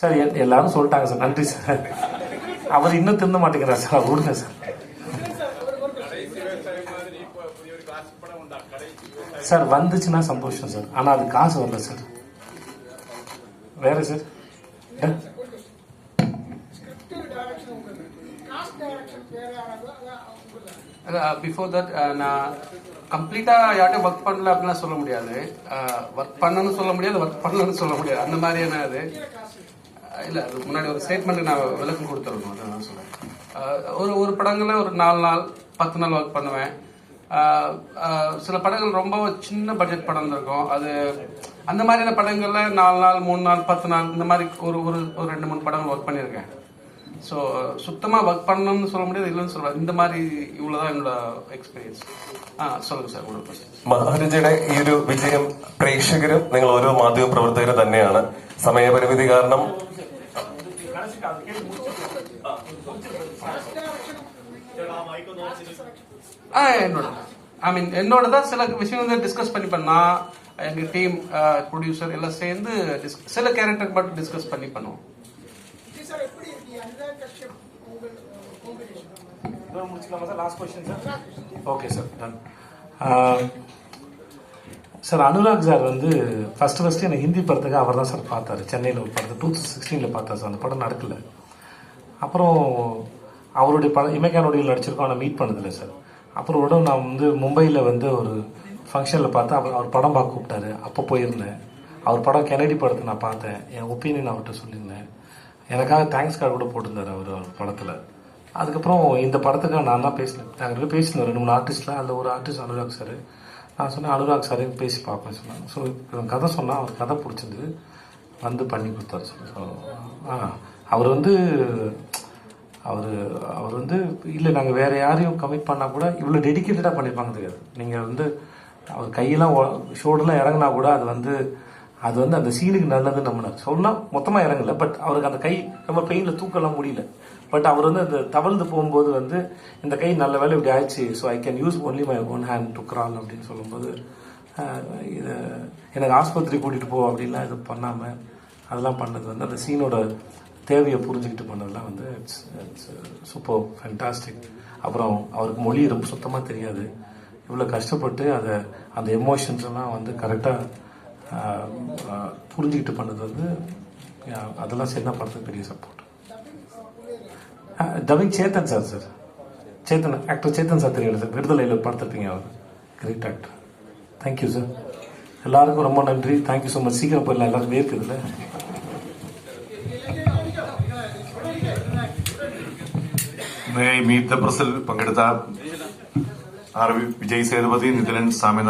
Sir எல்லாரும் சொல்லிட்டாங்க sir நன்றி சார். அவர் இன்னும் திருந்த மாட்டேங்கிறார் சார் அவர் விடுங்க சார். சார் வந்துச்சுன்னா சந்தோஷம் சார் ஆனால் அது காசு வரல சார். வேற சார்? பிஃபோர் தட் நான் கம்ப்ளீட்டாக யார்ட்டையும் ஒர்க் பண்ணல அப்படிலாம் சொல்ல முடியாது. ஒர்க் பண்ணணும்னு சொல்ல முடியாது ஒர்க் பண்ணலன்னு சொல்ல முடியாது. அந்த மாதிரியான அது இல்ல அது முன்னாடி ஒரு ஸ்டேட்மெண்ட் நான் விளக்கம் கொடுத்துருக்கணும் அதை நான் சொல்றேன் அஹ் ஒரு ஒரு படங்கள்ல ஒரு நாலு நாள் பத்து நாள் ஒர்க் பண்ணுவேன் அஹ் அஹ் சில படங்கள் ரொம்ப சின்ன பட்ஜெட் படம் இருக்கும் அது அந்த மாதிரியான படங்கள்ல நாலு நாள் மூணு நாள் பத்து நாள் இந்த மாதிரி ஒரு ஒரு ஒரு ரெண்டு மூணு படங்கள் ஒர்க் பண்ணியிருக்கேன் ஸோ சுத்தமாக ஒர்க் பண்ணணும்னு சொல்ல முடியாது இல்லைன்னு சொல்ல இந்த மாதிரி இவ்வளோதான் என்னோட எக்ஸ்பீரியன்ஸ் ആ சொல்லுங்க സാർ കൂടുതൽ ക്വസ്റ്റ്യൻ മഹാരജയുടെ ഈ ഒരു വിജയം പ്രേക്ഷകരും നിങ്ങൾ ഓരോ മാധ്യമ പ്രവർത്തകരും തന്നെയാണ് സമയപരിമിതി കാരണം ஆ என்னோட ஐ மீன் என்னோட தான் சில விஷயம் வந்து டிஸ்கஸ் பண்ணிப்பேன் நான் எங்கள் டீம் ப்ரொடியூசர் எல்லாம் சேர்ந்து dis- சில கேரக்டர் மட்டும் டிஸ்கஸ் பண்ணி பண்ணுவோம் சார் எப்படி இருக்கு அனுராக் கஷ்யப் உங்கள் காம்பினேஷன் இதோட முடிச்சுக்கலாமா sir last question sir okay sir done sir Anurag sir வந்து ஃபர்ஸ்ட் ஃபர்ஸ்ட் எனக்கு ஹிந்தி படத்துக்கு அவர் தான் சார் பார்த்தாரு. சென்னையில் ஒரு படத்தை டூ தௌசண்ட் சிக்ஸ்டீனில் பார்த்தார் சார் அந்த படம் நடக்கல. அப்புறம் அவருடைய படம் இமைக்கானோடையில் நடிச்சிருக்கோம். ஆனால் மீட் பண்ணதில்லை சார் அப்புறம் உடனே நான் வந்து மும்பையில் வந்து ஒரு ஃபங்க்ஷனில் பார்த்து அவர் அவர் படம் பார்க்க கூப்பிட்டாரு. அப்போ போயிருந்தேன். அவர் படம் கெனடி படத்தை நான் பார்த்தேன். என் ஒப்பீனியன் அவர்கிட்ட சொல்லியிருந்தேன். எனக்காக தேங்க்ஸ் கார்டு கூட போட்டிருந்தாரு அவர் அவர் படத்தில். அதுக்கப்புறம் இந்த படத்துக்காக நான் தான் பேசினேன். நாங்கள் ரெண்டு பேசினோம் ரெண்டு மூணு ஆர்டிஸ்ட்லாம் அதில் ஒரு ஆர்டிஸ்ட் அனுராக் சார் நான் சொன்னேன் அனுராக் சாரையும் பேசி பார்ப்பேன் சொன்னேன் ஸோ இவன் கதை சொன்னால் அவர் கதை பிடிச்சிருந்தது. வந்து பண்ணி கொடுத்தாரு ஸோ ஆ அவர் வந்து அவர் அவர் வந்து இல்லை நாங்கள் வேறு யாரையும் கமிட் பண்ணால் கூட இவ்வளோ டெடிக்கேட்டடாக பண்ணியிருப்பாங்க தெரியாது. நீங்கள் வந்து அவர் கையெல்லாம் ஷோல்டர்லாம் இறங்குனா கூட அது வந்து அது வந்து அந்த சீனுக்கு நல்லதுன்னு நம்ம சொன்னால் மொத்தமாக இறங்கல. பட் அவருக்கு அந்த கை ரொம்ப பெயினில் தூக்கலாம் முடியல. பட் அவர் வந்து அந்த தவழ்ந்து போகும்போது வந்து இந்த கை நல்ல வேலை இப்படி ஆயிடுச்சு. So I can use only my one hand to crawl அப்படின்னு சொல்லும்போது இதை இது எனக்கு ஆஸ்பத்திரி கூட்டிகிட்டு போ அப்படின்லாம் இது பண்ணாமல் அதெல்லாம் பண்ணது வந்து அந்த சீனோட தேவையை புரிஞ்சுக்கிட்டு பண்ணதெல்லாம் வந்து இட்ஸ் இட்ஸ் சூப்பர் ஃபேண்டாஸ்டிக் அப்புறம் அவருக்கு மொழி ரொம்ப சுத்தமாக தெரியாது. இவ்வளோ கஷ்டப்பட்டு அதை அந்த எமோஷன்ஸ் எல்லாம் வந்து கரெக்டாக புரிஞ்சுக்கிட்டு பண்ணது வந்து yeah, அதெல்லாம் சின்ன படத்துக்கு பெரிய support dubbing Chetan sir sir Chetan actor Chetan sir தெரியல சார் விடுதலையில் பார்த்துருப்பீங்க அவர் கிரேட் ஆக்டர் தேங்க்யூ சார் எல்லாருக்கும் ரொம்ப நன்றி தேங்க்யூ ஸோ மச் சீக்கிரம் போயிடலாம் எல்லாரும் வேர்க்குதுல்ல മീറ്റ് ദ പ്രസിൽ പങ്കെടുത്ത ആർ വി വിജയ് സേതുപതി നിതിലൻ സാമി